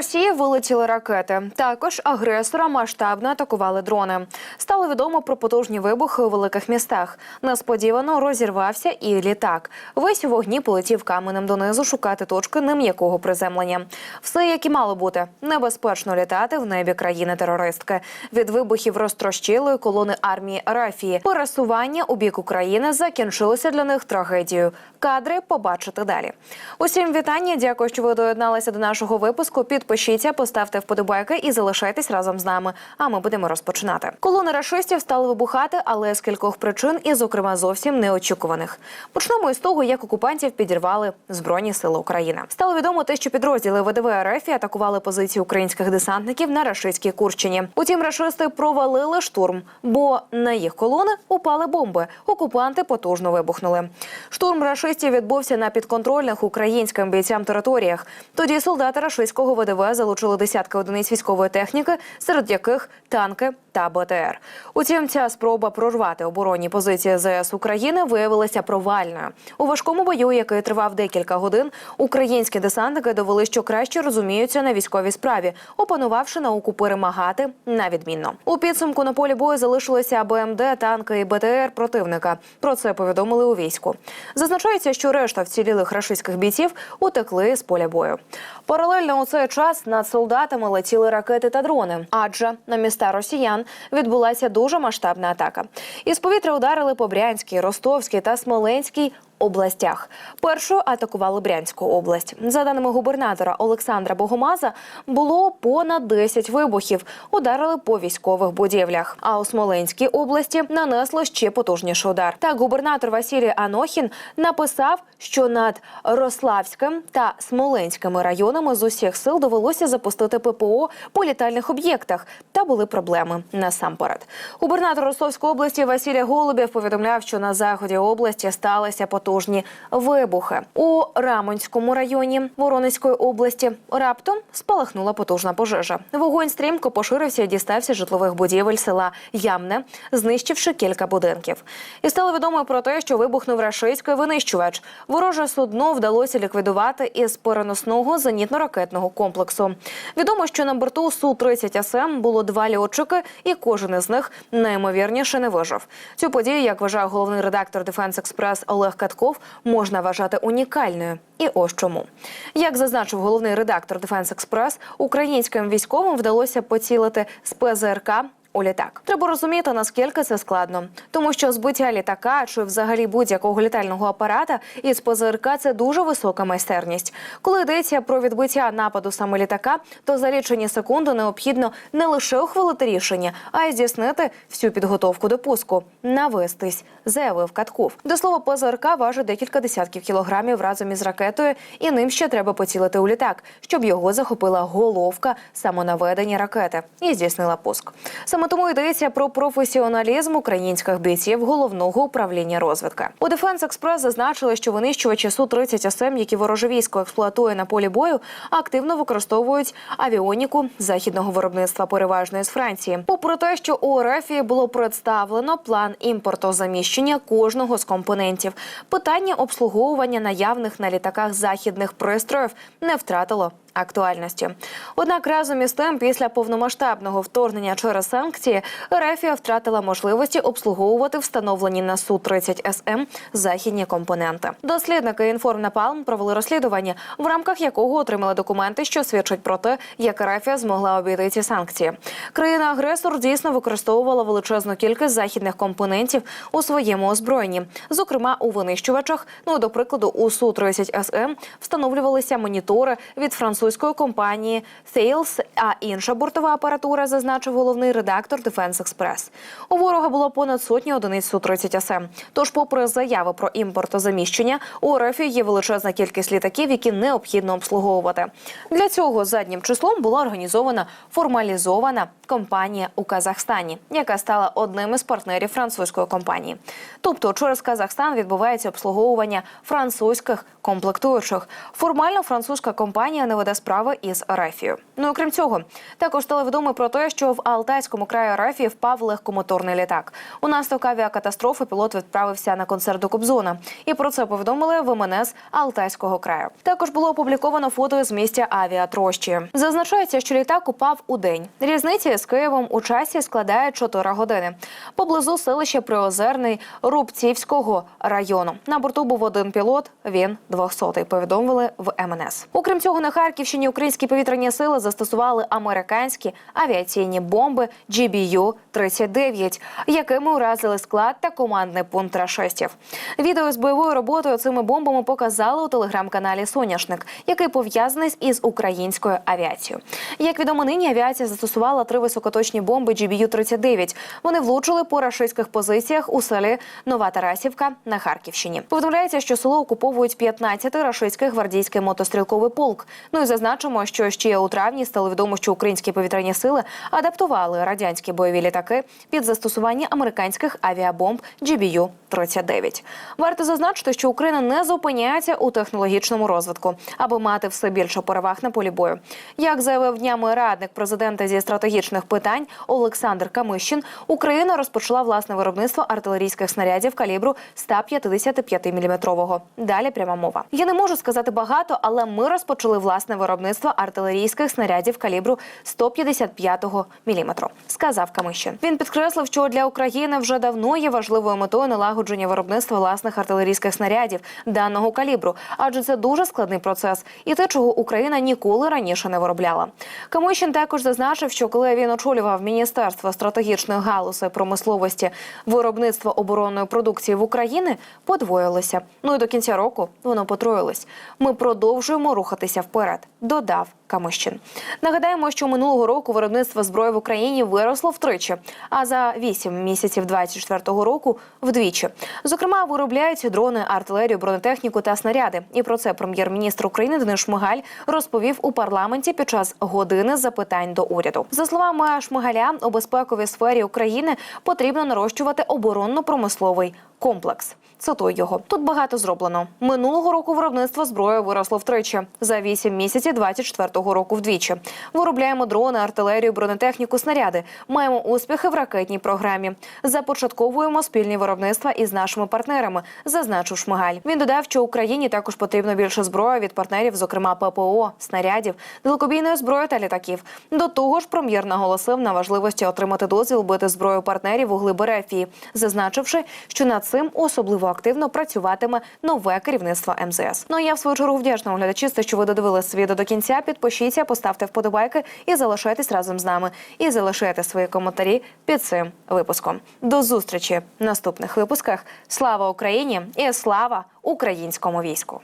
Росії вилетіли ракети. Також агресора масштабно атакували дрони. Стало відомо про потужні вибухи у великих містах. Несподівано розірвався і літак. Весь у вогні полетів каменем донизу шукати точки нем'якого приземлення. Все як і мало бути небезпечно літати в небі країни-терористки. Від вибухів розтрощилої колони армії Рафії. Пересування у бік України закінчилося для них трагедією. Кадри побачите далі. Усім вітання. Дякую, що ви доєдналися до нашого випуску. Підпишіться, поставте вподобайки і залишайтесь разом з нами. А ми будемо розпочинати. Колони рашистів стали вибухати, але з кількох причин, і, зокрема, зовсім неочікуваних. Почнемо із того, як окупантів підірвали збройні сили України. Стало відомо те, що підрозділи ВДВ РФ атакували позиції українських десантників на рашистській Курщині. Утім, рашисти провалили штурм, бо на їх колони упали бомби. Окупанти потужно вибухнули. Штурм рашистів відбувся на підконтрольних українським бійцям територіях. Тоді солдати рашистського ВДВ залучили десятки одиниць військової техніки, серед яких танки та БТР. Утім, ця спроба прорвати оборонні позиції ЗС України виявилася провальною. У важкому бою, який тривав декілька годин, українські десантники довели, що краще розуміються на військовій справі, опанувавши науку перемагати на відмінно. У підсумку на полі бою залишилися БМД, танки і БТР противника. Про це повідомили у війську. Зазначається, що решта вцілілих рашистських бійців утекли з поля бою. Паралельно у цей час над солдатами летіли ракети та дрони, адже на міста росіян відбулася дуже масштабна атака. Із повітря ударили по Брянській, Ростовській та Смоленській областях. Першою атакували Брянську область. За даними губернатора Олександра Богомаза, було понад 10 вибухів. Ударили по військових будівлях. А у Смоленській області нанесли ще потужніший удар. Так, губернатор Василій Анохін написав, що над Рославським та Смоленськими районами з усіх сил довелося запустити ППО по літальних об'єктах. Та були проблеми насамперед. Губернатор Ростовської області Василій Голубєв повідомляв, що на заході області сталися потужні вибухи у Рамонському районі Воронезької області. Раптом спалахнула потужна пожежа. Вогонь стрімко поширився і дістався житлових будівель села Ямне, знищивши кілька будинків. І стало відомо про те, що вибухнув рашистський винищувач. Вороже судно вдалося ліквідувати із переносного зенітно-ракетного комплексу. Відомо, що на борту су 30 СМ було два льотчики, і кожен із них найімовірніше не вижив. Цю подію, як вважає головний редактор Дефенс Експрес Олег Катков, можна вважати унікальною. І ось чому, як зазначив головний редактор Дефенс Експрес, українським військовим вдалося поцілити з ПЗРК у літак. Треба розуміти, наскільки це складно, тому що збиття літака чи взагалі будь-якого літального апарата із ПЗРК – це дуже висока майстерність. Коли йдеться про відбиття нападу саме літака, то за лічені секунди необхідно не лише ухвалити рішення, а й здійснити всю підготовку до пуску. Навестись, заявив Катков. До слова, ПЗРК важить декілька десятків кілограмів разом із ракетою, і ним ще треба поцілити у літак, щоб його захопила головка самонаведення ракети і здійснила пуск. Саме тому йдеться про професіоналізм українських бійців головного управління розвідки. У Дефенс Експрес зазначили, що винищувачі су 30 СМ, які вороже військо експлуатує на полі бою, активно використовують авіоніку західного виробництва, переважно з Франції. Попри те, що у РФ було представлено план імпортозаміщення кожного з компонентів, питання обслуговування наявних на літаках західних пристроїв не втратило актуальності. Однак разом із тим, після повномасштабного вторгнення через санкції, Рефія втратила можливості обслуговувати встановлені на су 30 СМ західні компоненти. Дослідники інформнапалм провели розслідування, в рамках якого отримали документи, що свідчать про те, як Рефія змогла обійти ці санкції. Країна-агресор дійсно використовувала величезну кількість західних компонентів у своєму озброєнні, зокрема у винищувачах. Ну до прикладу, у су 30 СМ встановлювалися монітори від французьких французької компанії Thales, а інша бортова апаратура, зазначив головний редактор Defense Express. У ворога було понад сотні одиниць су 30 СМ. Тож, попри заяви про імпортозаміщення, у РФ є величезна кількість літаків, які необхідно обслуговувати. Для цього заднім числом була організована формалізована компанія у Казахстані, яка стала одним із партнерів французької компанії. Тобто, через Казахстан відбувається обслуговування французьких комплектуючих. Формально французька компанія не видає веде справи із Арафією. Ну окрім цього, також стало відомо про те, що в Алтайському краї Арафії впав легкомоторний літак. Унаслідок авіакатастрофи пілот відправився на концерт до Кобзона. І про це повідомили в МНС Алтайського краю. Також було опубліковано фото з місця авіатрощі. Зазначається, що літак упав у день. Різниця з Києвом у часі складає 4 години. Поблизу селища Приозерний Рубцівського району. На борту був один пілот. Він 200-й, Повідомили в МНС. Окрім цього, на Харківщині українські повітряні сили застосували американські авіаційні бомби GBU-39, якими уразили склад та командний пункт рашистів. Відео з бойовою роботою цими бомбами показали у телеграм-каналі Соняшник, який пов'язаний із українською авіацією. Як відомо, нині авіація застосувала три високоточні бомби GBU-39. Вони влучили по рашистських позиціях у селі Нова Тарасівка на Харківщині. Повідомляється, що село окуповують 15 рашистський гвардійський мотострілковий полк. Ну і зазначимо, що ще у травні стало відомо, що українські повітряні сили адаптували радянські бойові літаки під застосування американських авіабомб GBU-39. Варто зазначити, що Україна не зупиняється у технологічному розвитку, аби мати все більше переваг на полі бою. Як заявив днями радник президента зі стратегічних питань Олександр Камищин, Україна розпочала власне виробництво артилерійських снарядів калібру 155 мм. Далі пряма мова. Я не можу сказати багато, але ми розпочали власне виробництво артилерійських снарядів калібру 155 мм, сказав Камищин. Він підкреслив, що для України вже давно є важливою метою налагодження виробництва власних артилерійських снарядів даного калібру, адже це дуже складний процес, і те, чого Україна ніколи раніше не виробляла. Камищин також зазначив, що коли він очолював міністерство стратегічної галуси промисловості виробництва оборонної продукції в Україні, подвоїлося. Ну і до кінця року воно потроїлось. Ми продовжуємо рухатися вперед. Додав Камищин. Нагадаємо, що минулого року виробництво зброї в Україні виросло втричі, а за 8 місяців 24-го року вдвічі. Зокрема, виробляють дрони, артилерію, бронетехніку та снаряди. І про це прем'єр-міністр України Денис Шмигаль розповів у парламенті під час години запитань до уряду. За словами Шмигаля, у безпековій сфері України потрібно нарощувати оборонно-промисловий комплекс. Цитую його. Тут багато зроблено. Минулого року виробництво зброї виросло втричі. За 8 місяців 24-го року вдвічі. Виробляємо дрони, артилерію, бронетехніку, снаряди. Маємо успіхи в ракетній програмі. Започатковуємо спільні виробництва із нашими партнерами, зазначив Шмигаль. Він додав, що Україні також потрібно більше зброї від партнерів, зокрема ППО, снарядів, далекобійної зброї та літаків. До того ж, прем'єр наголосив на важливості отримати дозвіл бити зброю партнерів у глиби РФ, зазначивши, що над цим особливо активно працюватиме нове керівництво МЗС. Ну а я в свою чергу вдячна глядачі, що ви додивилися відео до кінця. Підпишіться, поставте вподобайки і залишайтесь разом з нами. І залишайте свої коментарі під цим випуском. До зустрічі в наступних випусках. Слава Україні і слава українському війську!